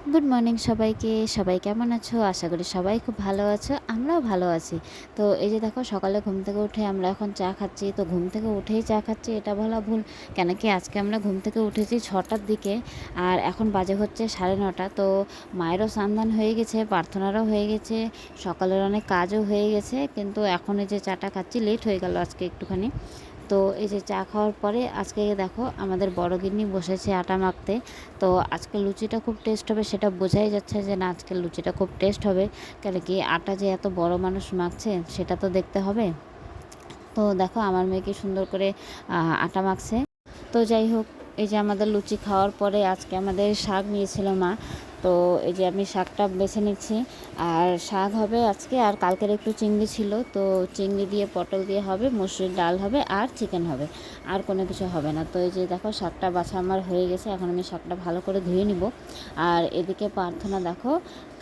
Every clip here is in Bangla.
গুড মর্নিং সবাইকে। সবাই কেমন আছো? আশা করি সবাই খুব ভালো আছো, আমরাও ভালো আছি। তো এই যে দেখো, সকালে ঘুম থেকে উঠে আমরা এখন চা খাচ্ছি। তো ঘুম থেকে উঠেই চা খাচ্ছি, এটা বলা ভুল। কেন কি আজকে আমরা ঘুম থেকে উঠেছি ছটার দিকে আর এখন বাজে হচ্ছে সাড়ে নটা। তো মায়েরও স্নান হয়ে গেছে, প্রার্থনারও হয়ে গেছে, সকালের অনেক কাজও হয়ে গেছে। কিন্তু এখন এই যে চাটা খাচ্ছি লেট হয়ে গেল আজকে একটুখানি। তো এই যে চা খাওয়ার পরে আজকে দেখো আমাদের বড় গিন্নি বসেছে আটা মাখতে। তো আজকে লুচিটা খুব টেস্ট হবে সেটা বোঝাই যাচ্ছে যে না, আজকে লুচিটা খুব টেস্ট হবে। কেন কি আটা যে এত বড় মানুষ মাখছে সেটা তো দেখতে হবে। তো দেখো আমার মেয়েকে সুন্দর করে আটা মাখছে। তো যাই হোক, এই যে আমাদের লুচি খাওয়ার পরে আজকে আমাদের শাক নিয়েছিল মা। তো এই যে আমি শাকটা বেছে নিচ্ছি। আর শাক হবে আজকে, আর কালকের একটু চিংড়ি ছিল, তো চিংড়ি দিয়ে পটল দিয়ে হবে মসুরির ডাল হবে, আর চিকেন হবে, আর কোনো কিছু হবে না। তো এই যে দেখো, শাকটা বাছা আমার হয়ে গেছে, এখন আমি শাকটা ভালো করে ধুয়ে নিব। আর এদিকে প্রার্থনা দেখো,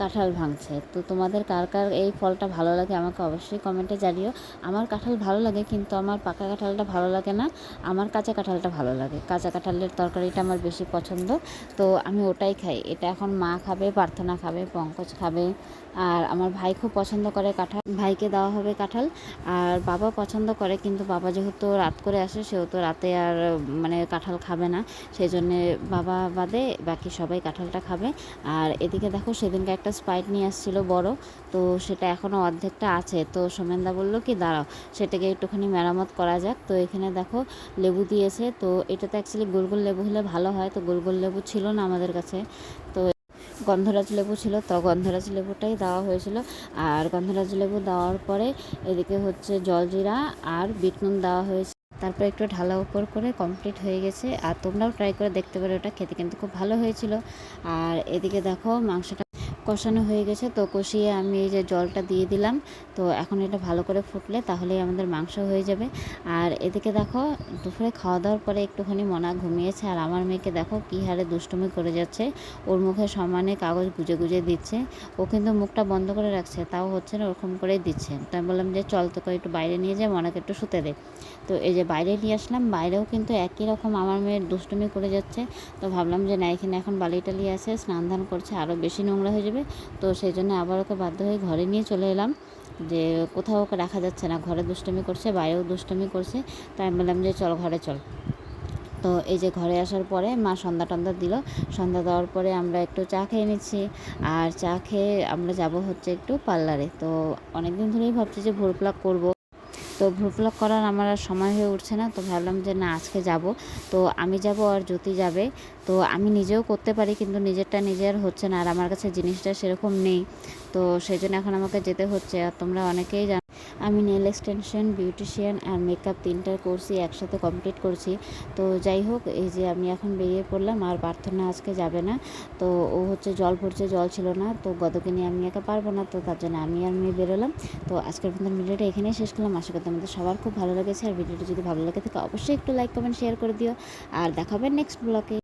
কাঁঠাল ভাঙছে। তো তোমাদের কার কার এই ফলটা ভালো লাগে আমাকে অবশ্যই কমেন্টে জানিও। আমার কাঁঠাল ভালো লাগে, কিন্তু আমার পাকা কাঁঠালটা ভালো লাগে না, আমার কাঁচা কাঁঠালটা ভালো লাগে। কাঁচা কাঁঠালের তরকারিটা আমার বেশি পছন্দ, তো আমি ওটাই খাই। এটা এখন মা খাবে, প্রার্থনা খাবে, পঙ্কজ খাবে। আর আমার ভাই খুব পছন্দ করে কাঁঠাল। ভাইকে দেওয়া হবে কাঁঠাল। আর বাবা পছন্দ করে, কিন্তু বাবা যেহেতু রাত করে আসে, সেহেতু রাতে আর মানে কাঁঠাল খাবে না। সেই জন্যে বাবা বাদে বাকি সবাই কাঁঠালটা খাবে। আর এদিকে দেখো, সেদিনকে একটা স্পাইট নিয়ে আসছিল বড়। তো সেটা এখনও অর্ধেকটা আছে। তো সোমেনদা বলল কি, দাঁড়াও, সেটাকে একটুখানি মেরামত করা যাক। তো এখানে দেখো, লেবু দিয়েছে। তো এটাতে অ্যাকচুয়ালি গোল গোল লেবু হলে ভালো হয়। তো গোল গোল লেবু ছিল না আমাদের কাছে। তো গন্ধরাজ লেবু ছিল, তো গন্ধরাজ লেবুটাই দেওয়া হয়েছিল। আর গন্ধরাজ লেবু দেওয়ার পরে এদিকে হচ্ছে জলজিরা আর বিটনুন দেওয়া হয়েছে। তারপর একটু ঢালা উপর করে কমপ্লিট হয়ে গেছে। আর তোমরাও ট্রাই করে দেখতে পারো, ওটা খেতে কিন্তু খুব ভালো হয়েছিল। আর এদিকে দেখো মাংসটা কষানো হয়ে গেছে, তো কষিয়ে আমি এই যে জলটা দিয়ে দিলাম। তো এখন এটা ভালো করে ফুটলে তাহলেই আমাদের মাংস হয়ে যাবে। আর এদিকে দেখো, দুপুরে খাওয়া দাওয়ার পরে একটুখানি মনা ঘুমিয়েছে, আর আমার মেয়েকে দেখো কী হারে দুষ্টুমি করে যাচ্ছে। ওর মুখে সমানে কাগজ গুজে গুজে দিচ্ছে। ও কিন্তু মুখটা বন্ধ করে রাখছে, তাও হচ্ছে না ওরকম করেই দিচ্ছে। তো আমি বললাম যে, চল তোকে একটু বাইরে নিয়ে যায় মনাকে একটু শুতে দে। তো এই যে বাইরে নিয়ে আসলাম, বাইরেও কিন্তু একই রকম আমার মেয়ের দুষ্টুমি করে যাচ্ছে। তো ভাবলাম যে, না, এখানে এখন বালি টালি আছে স্নান ধান করছে আরও বেশি নোংরা হয়ে যাবে। তো সেই জন্য আবার ওকে বাধ্য হয়ে ঘরে নিয়ে চলে এলাম যে কোথাও ওকে রাখা যাচ্ছে না, ঘরে দুষ্টমি করছে, বাইরেও দুষ্টমি করছে। তাই আমি বললাম যে চল ঘরে চল। তো এই যে ঘরে আসার পরে মা সন্ধ্যা টন্দা দিল। সন্ধ্যা দেওয়ার পরে আমরা একটু চা খেয়ে নিচ্ছি। আর চা খেয়ে আমরা যাব হচ্ছে একটু পার্লারে। তো অনেকদিন ধরেই ভাবছি যে ভোর প্লাক করব। তো প্লাক করার আমার আর সময় হয়ে উঠছে না, তো ভাবলাম যে না, আজকে যাব। তো আমি যাব আর জ্যোতি যাবে। তো আমি নিজেও করতে পারি, কিন্তু নিজেরটা নিজের হচ্ছে না, আর আমার কাছে জিনিসটা সেরকম নেই। তো সেই জন্য এখন আমাকে যেতে হচ্ছে, আর তোমরা অনেকেই জানো আমি নেল এক্সটেনশন বিউটিশিয়ান আর মেকআপ তিনটার কোর্সই একসাথে কমপ্লিট করছি। তো যাই হোক, এই যে আমি এখন বেরিয়ে পড়লাম, আর প্রার্থনা আজকে যাবে না। তো ও হচ্ছে জল ভরছে জল ছিল না, তো গতকে নিয়ে আমি একা পারব না, তো তার জন্য আমি আর মেয়ে বেরোলাম। তো আজকের পর্যন্ত ভিডিওটা এখানেই শেষ করলাম। আশা করি তোমাদের সবার খুব ভালো লেগেছে। আর ভিডিওটি যদি ভালো লাগে থাকে, অবশ্যই একটু লাইক কমেন্ট শেয়ার করে দিও। আর দেখাবেন নেক্সট ব্লগে